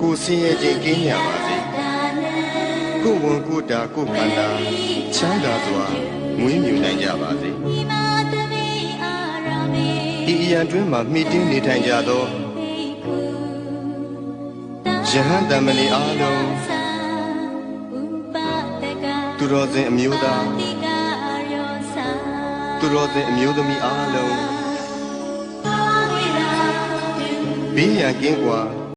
ကိုယ်ဆင်းရဲခြင်းကင်းကြပါစေကိုယ်ဝန်ကိုယ်တာကိုယ်ခန္ဓာချမ်းသာစွာမွေးမြူနိုင်ကြပါစေဤအရာတွင်မှမိတင်းနေထိုင်ကြသောယဟန်တမဏီအားလုံးသူတော်စင်အမျိုးသားသူတော်စင်အမျိုးသမီးအားလုံးဘေးရန်ကင်းကွာ